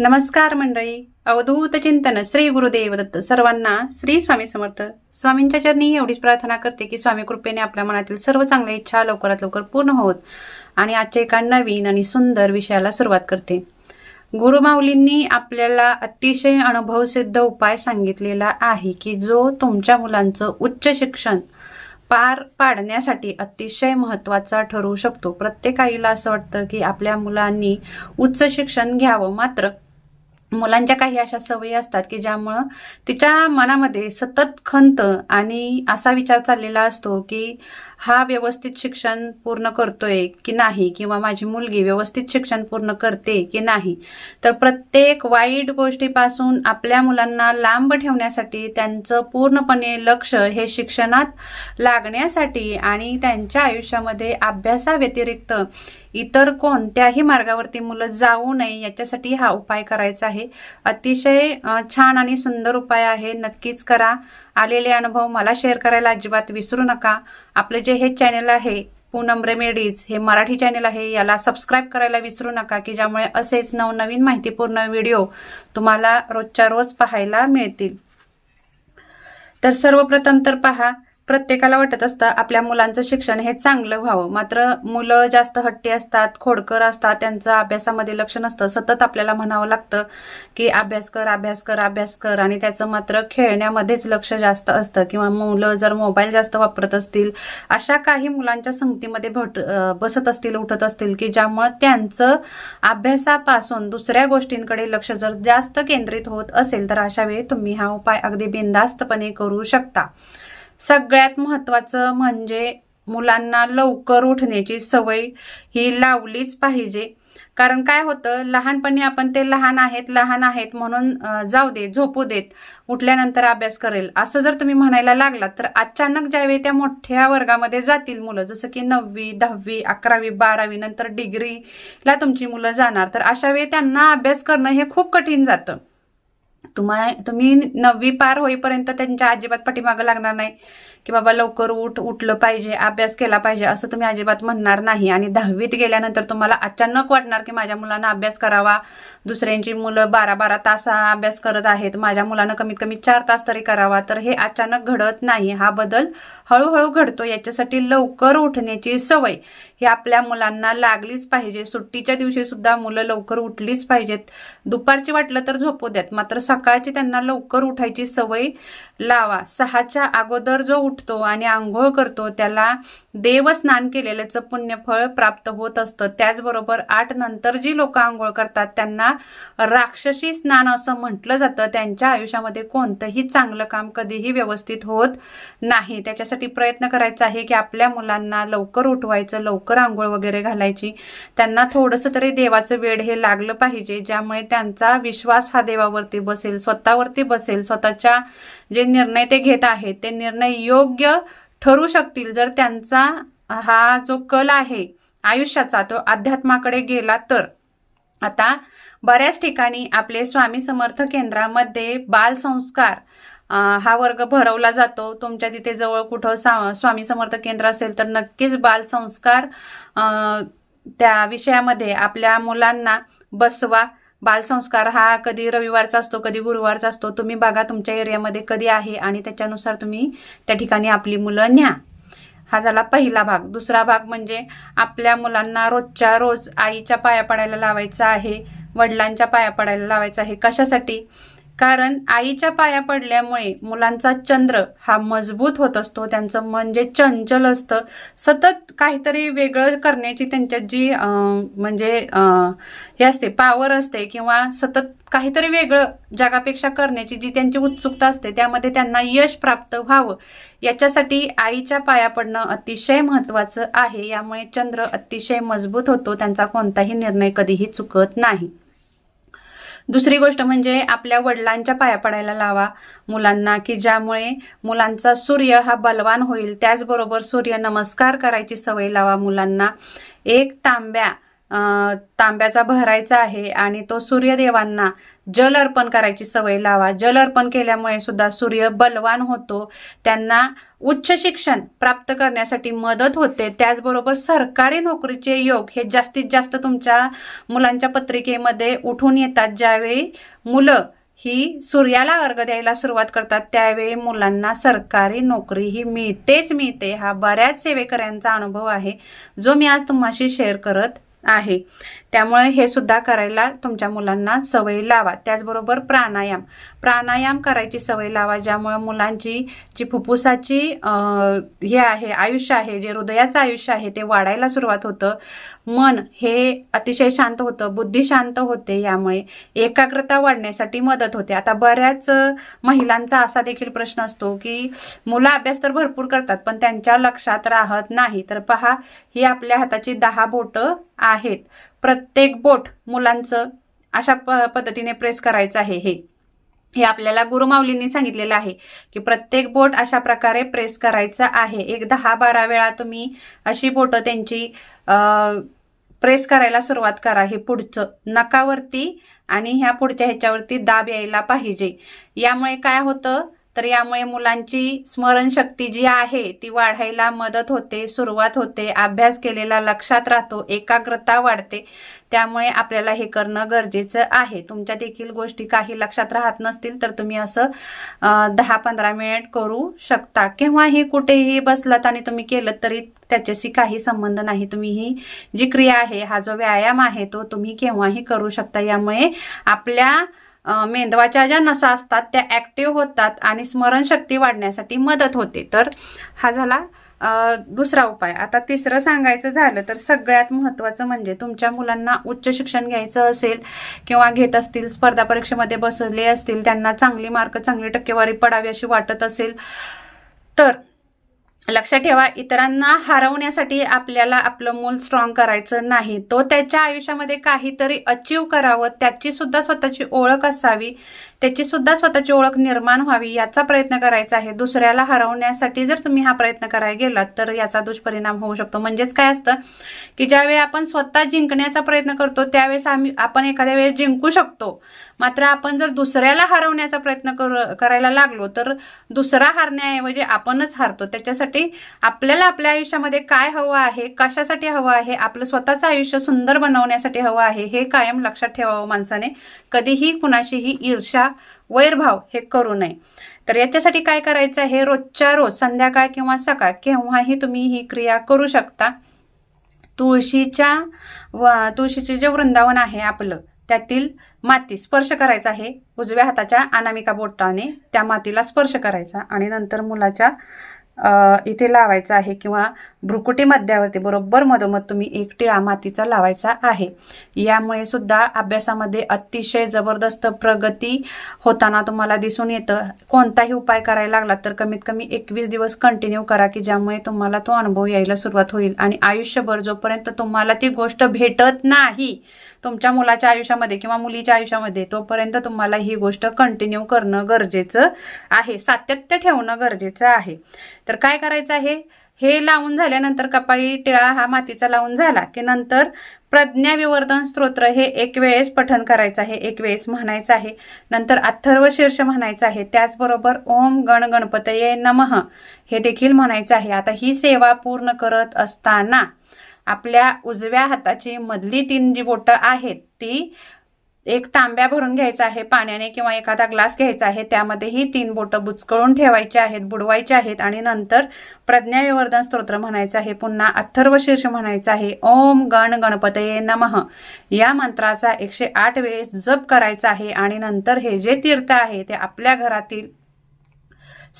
नमस्कार मंडळी. अवधूत चिंतन श्री गुरुदेव दत्त सर्वांना श्री स्वामी समर्थ. स्वामींच्या चरणी एवढीच प्रार्थना करते की स्वामी कृपेने आपल्या मनातील सर्व चांगल्या इच्छा लवकरात लवकर पूर्ण होत आणि आजच्या एका नवीन आणि सुंदर विषयाला सुरुवात करते. गुरुमाऊलींनी आपल्याला अतिशय अनुभवसिद्ध उपाय सांगितलेला आहे की जो तुमच्या मुलांचं उच्च शिक्षण पार पाडण्यासाठी अतिशय महत्त्वाचा ठरू शकतो. प्रत्येक आईला असं वाटतं की आपल्या मुलांनी उच्च शिक्षण घ्यावं मात्र मुलांच्या काही अशा सवयी असतात की ज्यामुळं तिच्या मनामध्ये सतत खंत आणि असा विचार चाललेला असतो की हा व्यवस्थित शिक्षण पूर्ण करतोय की नाही? किंवा माझी मुलगी व्यवस्थित शिक्षण पूर्ण करते की नाही? तर प्रत्येक वाईट गोष्टीपासून आपल्या मुलांना लांब ठेवण्यासाठी त्यांचं पूर्णपणे लक्ष हे शिक्षणात लागण्यासाठी आणि त्यांच्या आयुष्यामध्ये अभ्यासाव्यतिरिक्त इतर कोणत्याही मार्गावरती मुलं जाऊ नये याच्यासाठी हा उपाय करायचा आहे. अतिशय छान आणि सुंदर उपाय आहे. नक्कीच करा. आलेले अनुभव मला शेअर करायला अजिबात विसरू नका. आपलं जे हे चॅनल आहे पूनम रेमेडीज हे मराठी चॅनल आहे याला सबस्क्राईब करायला विसरू नका की ज्यामुळे असेच नवनवीन माहितीपूर्ण व्हिडिओ तुम्हाला रोजच्या रोज पाहायला मिळतील. तर सर्वप्रथम तर पहा प्रत्येकाला वाटत असतं आपल्या मुलांचं शिक्षण हे चांगलं व्हावं. मात्र मुलं जास्त हट्टी असतात खोडकर असतात त्यांचं अभ्यासामध्ये लक्ष नसतं. सतत आपल्याला म्हणावं लागतं की अभ्यास कर अभ्यास कर अभ्यास कर. आणि त्याचं मात्र खेळण्यामध्येच लक्ष जास्त असतं. किंवा मुलं जर मोबाईल जास्त वापरत असतील अशा काही मुलांच्या संगतीमध्ये भट बसत असतील उठत असतील की ज्यामुळं त्यांचं अभ्यासापासून दुसऱ्या गोष्टींकडे लक्ष जर जास्त केंद्रित होत असेल तर अशा वेळी तुम्ही हा उपाय अगदी बिनधास्तपणे करू शकता. सगळ्यात महत्वाचं म्हणजे मुलांना लवकर उठण्याची सवय ही लावलीच पाहिजे. कारण काय होतं लहानपणी आपण ते लहान आहेत लहान आहेत म्हणून जाऊ दे झोपू देत उठल्यानंतर अभ्यास करेल. असं जर तुम्ही म्हणायला लागलात तर अचानक ज्यावेळी त्या मोठ्या वर्गामध्ये जातील मुलं जसं की नववी दहावी अकरावी बारावी नंतर डिग्रीला तुमची मुलं जाणार तर अशा वेळी त्यांना अभ्यास करणं हे खूप कठीण जातं. तुम्हा तुम्ही नववी पार होईपर्यंत त्यांच्या अजिबात पाठीमागं लागणार नाही. की बाबा लवकर उठ उठलं पाहिजे अभ्यास केला पाहिजे असं तुम्ही अजिबात म्हणणार नाही. आणि दहावीत गेल्यानंतर तुम्हाला अचानक वाटणार की माझ्या मुलांना अभ्यास करावा. दुसऱ्यांची मुलं बारा बारा तास हा अभ्यास करत आहेत. माझ्या मुलांना कमीत कमी चार तास तरी करावा. तर हे अचानक घडत नाही. हा बदल हळूहळू घडतो. याच्यासाठी लवकर उठण्याची सवय ही आपल्या मुलांना लागलीच पाहिजे. सुट्टीच्या दिवशी सुद्धा मुलं लवकर उठलीच पाहिजेत. दुपारची वाटलं तर झोपू द्यात. मात्र सकाळची त्यांना लवकर उठायची सवय लावा. सहाच्या अगोदर जो उठतो आणि आंघोळ करतो त्याला देवस्नान केलेल्याचं पुण्यफळ प्राप्त होत असतं. त्याचबरोबर आठ नंतर जी लोक आंघोळ करतात त्यांना राक्षसी स्नान असं म्हटलं जातं. त्यांच्या आयुष्यामध्ये कोणतंही चांगलं काम कधीही व्यवस्थित होत नाही. त्याच्यासाठी प्रयत्न करायचा आहे की आपल्या मुलांना लवकर उठवायचं लवकर आंघोळ वगैरे घालायची. त्यांना थोडंसं तरी देवाचं वेळ हे लागलं पाहिजे ज्यामुळे त्यांचा विश्वास हा देवावरती बसेल स्वतःवरती बसेल. स्वतःच्या जे निर्णय ते घेत आहेत ते निर्णय योग्य योग्य ठरू शकतील जर त्यांचा हा जो कल आहे आयुष्याचा तो अध्यात्माकडे गेला तर. आता बऱ्याच ठिकाणी आपले स्वामी समर्थ केंद्रामध्ये बालसंस्कार हा वर्ग भरवला जातो. तुमच्या तिथे जवळ कुठं सा स्वामी समर्थ केंद्र असेल तर नक्कीच बालसंस्कार त्या विषयामध्ये आपल्या मुलांना बसवा बालसंस्कार हा कधी रविवारचा असतो कधी गुरुवारचा असतो. तुम्ही बघा तुमच्या एरियामध्ये कधी आहे आणि त्याच्यानुसार तुम्ही त्या ठिकाणी आपली मुलं न्या. हा झाला पहिला भाग. दुसरा भाग म्हणजे आपल्या मुलांना रोजच्या रोज आईच्या पाया पडायला लावायचा आहे वडिलांच्या पाया पडायला लावायचा आहे. कशासाठी? कारण आईच्या पाया पडल्यामुळे मुलांचा चंद्र हा मजबूत होत असतो. त्यांचं मन जे चंचल असतं सतत काहीतरी वेगळं करण्याची त्यांच्यात जी म्हणजे हे असते पावर असते किंवा सतत काहीतरी वेगळं जगापेक्षा करण्याची जी त्यांची उत्सुकता असते त्यामध्ये त्यांना यश प्राप्त व्हावं. याच्यासाठी आईच्या पाया पडणं अतिशय महत्वाचं आहे. यामुळे चंद्र अतिशय मजबूत होतो. त्यांचा कोणताही निर्णय कधीही चुकत नाही. दुसरी गोष्ट म्हणजे आपल्या वडिलांच्या पाया पडायला लावा मुलांना की ज्यामुळे मुलांचा सूर्य हा बलवान होईल. त्याचबरोबर सूर्य नमस्कार करायची सवय लावा मुलांना. एक तांब्या तांब्याचा भरायचा आहे आणि तो सूर्यदेवांना जल अर्पण करायची सवय लावा. जल अर्पण केल्यामुळे सुद्धा सूर्य बलवान होतो. त्यांना उच्च शिक्षण प्राप्त करण्यासाठी मदत होते. त्याचबरोबर सरकारी नोकरीचे योग हे जास्तीत जास्त तुमच्या मुलांच्या पत्रिकेमध्ये उठून येतात. ज्यावेळी मुलं ही सूर्याला अर्घ द्यायला सुरुवात करतात त्यावेळी मुलांना सरकारी नोकरी ही मिळतेच मिळते. हा बऱ्याच सेवेकऱ्यांचा अनुभव आहे जो मी आज तुम्हाशी शेअर करत आहे. त्यामुळे हे सुद्धा करायला तुमच्या मुलांना सवय लावा. त्याचबरोबर प्राणायाम. प्राणायाम करायची सवय लावा ज्यामुळे मुलांची जी फुफ्फुसाची हे आहे आयुष्य आहे जे हृदयाचं आयुष्य आहे ते वाढायला सुरुवात होतं. मन हे अतिशय शांत होतं बुद्धी शांत होते यामुळे एकाग्रता वाढण्यासाठी मदत होते. आता बऱ्याच महिलांचा असा देखील प्रश्न असतो की मुलं अभ्यास तर भरपूर करतात पण त्यांच्या लक्षात राहत नाही. तर पहा ही आपल्या हाताची दहा बोटं आहेत. प्रत्येक बोट मुलांचं अशा प पद्धतीने प्रेस करायचं आहे हे. हे आपल्याला गुरुमाऊलींनी सांगितलेलं आहे की प्रत्येक बोट अशा प्रकारे प्रेस करायचं आहे. एक दहा बारा वेळा तुम्ही अशी बोटं त्यांची प्रेस करायला सुरुवात करा. हे पुढचं नकावरती आणि ह्या पुढच्या ह्याच्यावरती दाब यायला पाहिजे. यामुळे काय होतं? तर यामुळे मुलांची स्मरणशक्ती जी आहे ती वाढायला मदत होते सुरुवात होते अभ्यास केलेला लक्षात राहतो एकाग्रता वाढते. त्यामुळे आपल्याला हे करणं गरजेचं आहे. तुमच्या देखील गोष्टी काही लक्षात राहत नसतील तर तुम्ही असं दहा पंधरा मिनिट करू शकता. केव्हाही कुठेही बसलात आणि तुम्ही केलं तरी त्याच्याशी काही संबंध नाही. तुम्ही ही जी क्रिया आहे हा जो व्यायाम आहे तो तुम्ही केव्हाही करू शकता. यामुळे आपल्या मेंदवाच्या ज्या नसा असतात त्या ॲक्टिव्ह होतात आणि स्मरणशक्ती वाढण्यासाठी मदत होते. तर हा झाला दुसरा उपाय. आता तिसरं सांगायचं झालं तर सगळ्यात महत्त्वाचं म्हणजे तुमच्या मुलांना उच्च शिक्षण घ्यायचं असेल किंवा घेत असतील स्पर्धा परीक्षेमध्ये बसले असतील त्यांना चांगली मार्क चांगली टक्केवारी पडावी अशी वाटत असेल तर लक्षात ठेवा इतरांना हरवण्यासाठी आपल्याला आपलं मूल स्ट्रॉंग करायचं नाही. तो त्याच्या आयुष्यामध्ये काहीतरी अचीव करावं त्याची सुद्धा स्वतःची ओळख असावी. त्याची सुद्धा स्वतःची ओळख निर्माण व्हावी याचा प्रयत्न करायचा आहे. दुसऱ्याला हरवण्यासाठी जर तुम्ही हा प्रयत्न करायला गेलात तर याचा दुष्परिणाम होऊ शकतो. म्हणजेच काय असतं की ज्यावेळी आपण स्वतः जिंकण्याचा प्रयत्न करतो त्यावेळेस आम्ही आपण एखाद्या वेळेस जिंकू शकतो. मात्र आपण जर दुसऱ्याला हरवण्याचा प्रयत्न कर करायला लागलो तर दुसरा हारण्याऐवजी आपणच हारतो. त्याच्यासाठी आपल्याला आपल्या आयुष्यामध्ये काय हवं आहे कशासाठी हवं आहे आपलं स्वतःचं आयुष्य सुंदर बनवण्यासाठी हवं आहे हे कायम लक्षात ठेवावं माणसाने. कधीही कुणाशीही ईर्षा वैरभाव हे करू नये. तर याच्यासाठी काय करायचं आहे? रोजच्या रोज संध्याकाळ किंवा सकाळ केव्हाही तुम्ही ही क्रिया करू शकता. तुळशीच्या व तुळशीचे जे वृंदावन आहे आपलं त्यातील माती स्पर्श करायचा आहे. उजव्या हाताच्या अनामिका बोटाने त्या मातीला स्पर्श करायचा आणि नंतर मुलाच्या इथे लावायचा आहे किंवा भ्रुकुटी मध्यावरती बरोबर मधोमध तुम्ही एक टिळा मातीचा लावायचा आहे. यामुळे सुद्धा अभ्यासामध्ये अतिशय जबरदस्त प्रगती होताना तुम्हाला दिसून येतं. कोणताही उपाय करायला लागला तर कमीत कमी एकवीस दिवस कंटिन्यू करा की ज्यामुळे तुम्हाला तो अनुभव यायला सुरुवात होईल. आणि आयुष्यभर जोपर्यंत तुम्हाला ती गोष्ट भेटत नाही तुमच्या मुलाच्या आयुष्यामध्ये किंवा मुलीच्या आयुष्यामध्ये तोपर्यंत तुम्हाला ही गोष्ट कंटिन्यू करणं गरजेचं आहे. सातत्य ठेवणं गरजेचं आहे. तर काय करायचं आहे? हे लावून झाल्यानंतर कपाळी टिळा हा मातीचा लावून झाला की नंतर प्रज्ञा विवर्धन स्तोत्र हे एक वेळेस पठन करायचं आहे एक वेळेस म्हणायचं आहे. नंतर अथर्व शीर्ष म्हणायचं आहे. त्याचबरोबर ओम गण गणपतये नमः हे देखील म्हणायचं आहे. आता ही सेवा पूर्ण करत असताना आपल्या उजव्या हाताची मधली तीन जी बोटं आहेत ती एक तांब्या भरून घ्यायचा आहे पाण्याने किंवा एखादा ग्लास घ्यायचा आहे त्यामध्ये ही तीन बोटं बुचकळून ठेवायची आहेत बुडवायची आहेत आणि नंतर प्रज्ञाविवर्धन स्तोत्र म्हणायचं आहे पुन्हा अथर्व शीर्ष म्हणायचं आहे ओम गण गणपतये नमः. या मंत्राचा एकशे आठ वेळेस जप करायचा आहे आणि नंतर हे जे तीर्थ आहे ते आपल्या घरातील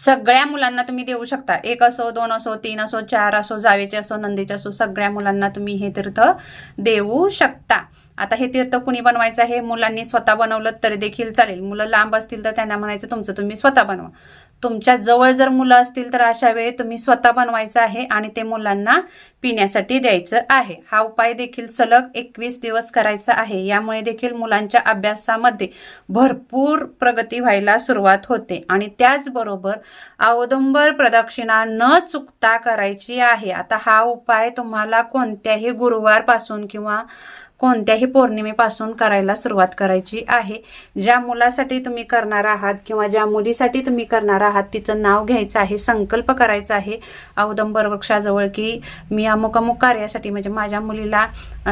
सगळ्या मुलांना तुम्ही देऊ शकता. एक असो दोन असो तीन असो चार असो जावेचे असो नंदीचे असो सगळ्या मुलांना तुम्ही हे तीर्थ देऊ शकता. आता हे तीर्थ कुणी बनवायचं आहे? मुलांनी स्वतः बनवलं तरी देखील चालेल. मुलं लांब असतील तर त्यांना म्हणायचं तुमचं तुम्ही स्वतः बनवा. तुमच्या जवळ जर मुलं असतील तर अशा वेळी तुम्ही स्वतः बनवायचं आहे आणि ते मुलांना पिण्यासाठी द्यायचं आहे. हा उपाय देखील सलग एकवीस दिवस करायचा आहे. यामुळे देखील मुलांच्या अभ्यासामध्ये भरपूर प्रगती व्हायला सुरुवात होते. आणि त्याचबरोबर अवदंबर प्रदक्षिणा न चुकता करायची आहे. आता हा उपाय तुम्हाला कोणत्याही गुरुवारपासून किंवा कोणत्याही पौर्णिमेपासून करायला सुरुवात करायची आहे. ज्या मुलासाठी तुम्ही करणार आहात किंवा ज्या मुलीसाठी तुम्ही करणार आहात तिचं नाव घ्यायचं आहे संकल्प करायचा आहे. औदंबर वृक्षाजवळ की मी अमुक अमुक कार्यासाठी म्हणजे माझ्या मुलीला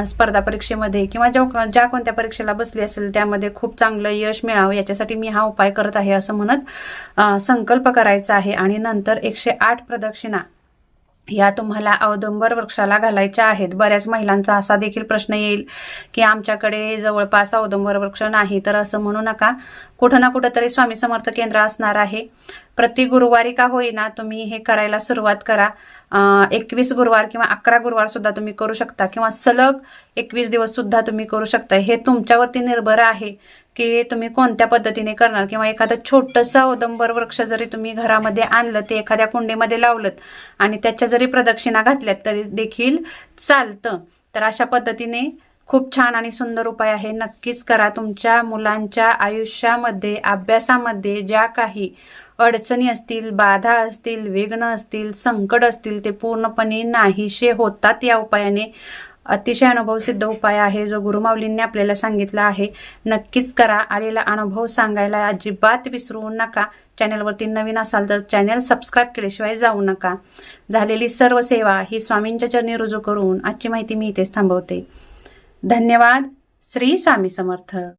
स्पर्धा परीक्षेमध्ये किंवा ज्या ज्या कोणत्या परीक्षेला बसली असेल त्यामध्ये खूप चांगलं यश मिळावं याच्यासाठी मी हा उपाय करत आहे असं म्हणत संकल्प करायचा आहे. आणि नंतर एकशे आठ प्रदक्षिणा या तुम्हाला औदुंबर वृक्षाला घालायच्या आहेत. बऱ्याच महिलांचा असा देखील प्रश्न येईल की आमच्याकडे जवळपास औदुंबर वृक्ष नाही तर असं म्हणू नका. कुठं ना कुठं तरी स्वामी समर्थ केंद्र असणार आहे. प्रति गुरुवारी का होईना तुम्ही हे करायला सुरुवात करा. एकवीस गुरुवार किंवा अकरा गुरुवार सुद्धा तुम्ही करू शकता किंवा सलग एकवीस दिवस सुद्धा तुम्ही करू शकता. हे तुमच्यावरती निर्भर आहे. की तुम्ही कोणत्या पद्धतीने करणार? किंवा एखादं छोटंसं औदंबर वृक्ष जरी तुम्ही घरामध्ये आणलं ते एखाद्या कुंडीमध्ये लावलं आणि त्याच्या जरी प्रदक्षिणा घातल्यात तरी देखील चालतं. तर अशा पद्धतीने खूप छान आणि सुंदर उपाय आहे. नक्कीच करा. तुमच्या मुलांच्या आयुष्यामध्ये अभ्यासामध्ये ज्या काही अडचणी असतील बाधा असतील विघ्न असतील संकट असतील ते पूर्णपणे नाहीशे होतात या उपायाने. अतिशय अनुभवसिद्ध उपाय आहे जो गुरुमाऊलींनी आपल्याला सांगितला आहे. नक्कीच करा. आलेला अनुभव सांगायला अजिबात विसरू नका. चॅनलवरती नवीन असाल तर चॅनल सबस्क्राईब केल्याशिवाय जाऊ नका. झालेली सर्व सेवा ही स्वामींच्या चरणी रुजू करून आजची माहिती मी इथेच थांबवते. धन्यवाद. श्री स्वामी समर्थ.